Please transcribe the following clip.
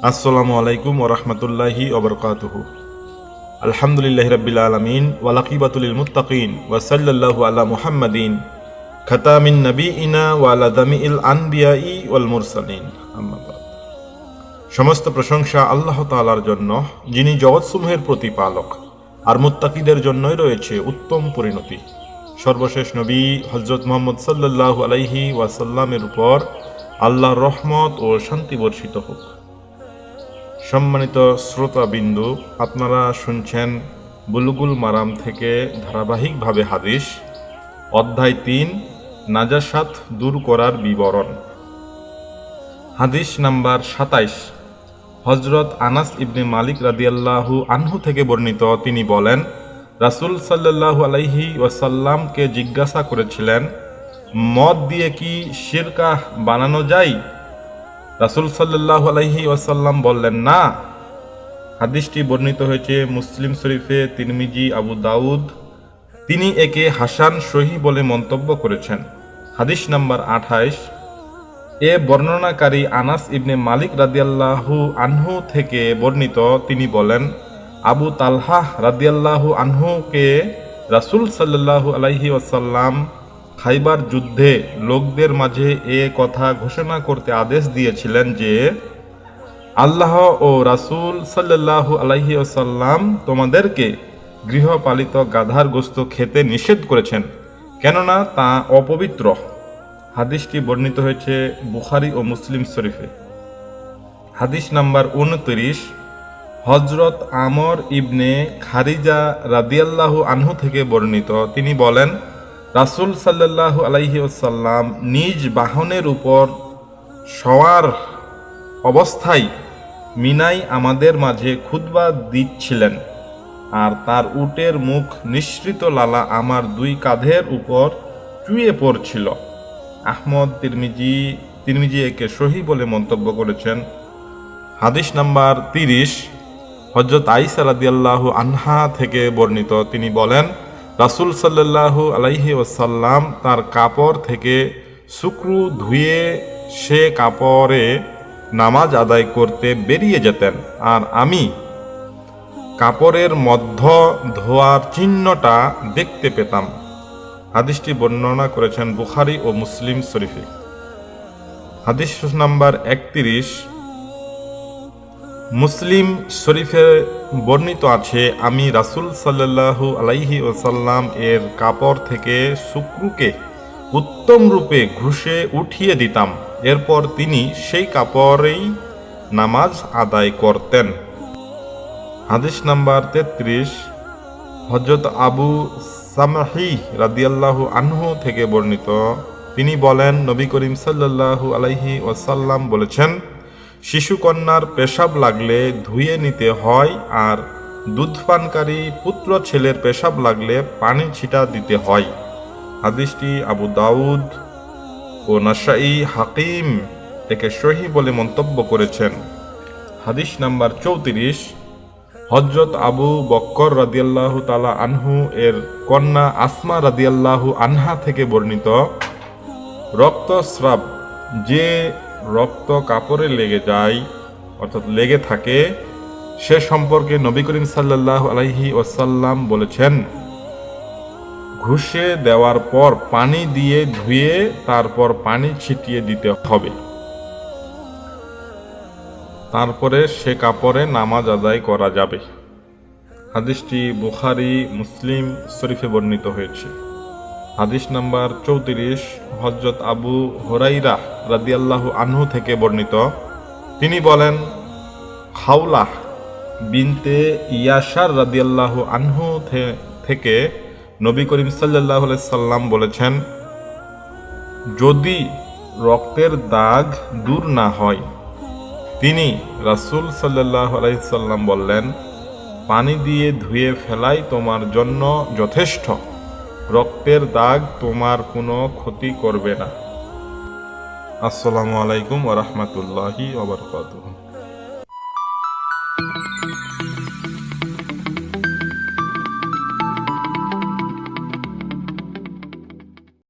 আসসালামু আলাইকুম ওরহমতুল্লাহি ওবরকাতুহু আলহামদুলিল্লাহ রবিল আলমিন ওয়ালাকিবাতুল মুত্তাকিন ওয়াসাল্লাল্লাহু আলা মুহাম্মাদিন খতামিন নবী ইনা ওয়ালা দামিল আনবিয়াই ওয়াল মুরসালিন। আম্মা বাদ। সমস্ত প্রশংসা আল্লাহ তাআলার জন্য, যিনি জগৎসমূহের প্রতিপালক আর মুত্তাকিদের জন্যই রয়েছে উত্তম পরিণতি। সর্বশেষ নবী হজরত মোহাম্মদ সাল্লাল্লাহু আলাইহি ওয়াসাল্লামের উপর আল্লাহর রহমত ও শান্তি বর্ষিত হোক। সম্মানিত শ্রোতাবিন্দু, আপনারা শুনছেন বুলুগুল মারাম থেকে ধারাবাহিকভাবে হাদিস, অধ্যায় তিন, নাজাসাত দূর করার বিবরণ। হাদিস নাম্বার সাতাইশ হজরত আনাস ইবনে মালিক রাদিয়াল্লাহু আনহু থেকে বর্ণিত। তিনি বলেন, রাসুল সাল্লাল্লাহু আলাইহি ওয়াসাল্লামকে জিজ্ঞাসা করেছিলেন, মদ দিয়ে কি শিরকাহ বানানো যায়? রাসূল সাল্লাল্লাহু আলাইহি ওয়াসাল্লাম বললেন, না, হাদিসটি বর্ণিত হয়েছে মুসলিম শরীফে, তিরমিজি, আবু দাউদ। তিনি একে হাসান সহি বলে মন্তব্য করেছেন। হাদিস নাম্বার আঠাইশ। এ বর্ণনাকারী আনাস ইবনে মালিক রাদিয়াল্লাহু আনহু থেকে বর্ণিত, তিনি বলেন, আবু তালহা রাদিয়াল্লাহু আনহুকে রাসূল সাল্লাল্লাহু আলাইহি ওয়াসাল্লাম খাইবার যুদ্ধে লোকদের মাঝে এ কথা ঘোষণা করতে আদেশ দিয়েছিলেন যে, আল্লাহ ও রাসূল সাল্লাল্লাহু আলাইহি ওয়াসাল্লাম তোমাদেরকে গৃহপালিত গাধার গোস্ত খেতে নিষেধ করেছেন, কেননা তা অপবিত্র। হাদিসটি বর্ণিত হয়েছে বুখারি ও মুসলিম শরীফে। হাদিস নাম্বার উনত্রিশ হজরত আমর ইবনে খারিজা রাদিয়াল্লাহু আনহু থেকে বর্ণিত। তিনি বলেন রাসূল সাল্লাল্লাহু আলাইহি ওয়াসাল্লাম নিজ বাহনের উপর সওয়ার অবস্থায় মিনাই আমাদের মাঝে খুতবা দিচ্ছিলেন। আর তার উটের মুখ নিঃসৃত লালা আমার দুই কাঁধের উপর চুয়ে পড়ছিল। আহমদ তিরমিজি তিরমিজি একে সহি বলে মন্তব্য করেছেন। হাদিস নাম্বার তিরিশ হজরত আইসা রাদিয়াল্লাহু আনহা থেকে বর্ণিত। তিনি বলেন রাসূল সাল্লাল্লাহু আলাইহি ওয়াসাল্লাম তার কাপড় থেকে শুক্রু ধুয়ে সে কাপড়ে নামাজ আদায় করতে বেরিয়ে যেতেন। আর আমি কাপড়ের মধ্য ধোয়ার চিহ্নটা দেখতে পেতাম। হাদিসটি বর্ণনা করেছেন বুখারি ও মুসলিম শরীফে। হাদিস নাম্বার একত্রিশ। মুসলিম শরীফে বর্ণিত আছে, আমি রাসূল সাল্লাল্লাহু আলাইহি ওসাল্লাম এর কাপড় থেকে শুক্রুকে উত্তম রূপে ঘুষে উঠিয়ে দিতাম। এরপর তিনি সেই কাপড়েই নামাজ আদায় করতেন। হাদিস নাম্বার তেত্রিশ হজরত আবু সামাহি রাদিয়াল্লাহু আনহু থেকে বর্ণিত। তিনি বলেন, নবী করিম সাল্লাল্লাহু আলাইহি ওয়াসাল্লাম বলেছেন শিশুকন্যার পেশাব লাগলে ধুয়ে নিতে হয় আর দুধপানকারী পুত্র ছেলের পেশাব লাগলে পানি ছিটা দিতে হয়। হাদিসটি আবু দাউদ ও নাসাই হাকিম একে সহি বলে মন্তব্য করেছেন। হাদিস নাম্বার চৌত্রিশ হজরত আবু বক্কর রাদিয়াল্লাহু তালা আনহু এর কন্যা আসমা রাদিয়াল্লাহু আনহা থেকে বর্ণিত রক্তস্রাব যে রক্ত কাপড়ে লেগে যায়, অর্থাৎ লেগে থাকে, সে সম্পর্কে নবী করিম সাল্লাল্লাহু আলাইহি ওয়াসাল্লাম বলেছেন, ঘুষে দেওয়ার পর পানি দিয়ে ধুয়ে তারপর পানি ছিটিয়ে দিতে হবে। তারপরে সে কাপড়ে নামাজ আদায় করা যাবে। হাদিসটি বুখারি, মুসলিম শরীফে বর্ণিত হয়েছে। হাদিস নাম্বার চৌত্রিশ হজরত আবু হরাইরা রাদিয়াল্লাহু আনহু থেকে বর্ণিত। তিনি বলেন খাউলাহ বিনতে ইয়াসার রাদিয়াল্লাহু আনহু থেকে নবী করিম সাল্লাহ সাল্লাম বলেছেন, যদি রক্তের দাগ দূর না হয়, তিনি রাসূল সাল্লাহ আলাইসাল্লাম বললেন, পানি দিয়ে ধুয়ে ফেলাই তোমার জন্য যথেষ্ট। রক্তের দাগ তোমার কোনো ক্ষতি করবে না। আসসালামু আলাইকুম ওরহমতুল্লাহি ওবরকাতুহ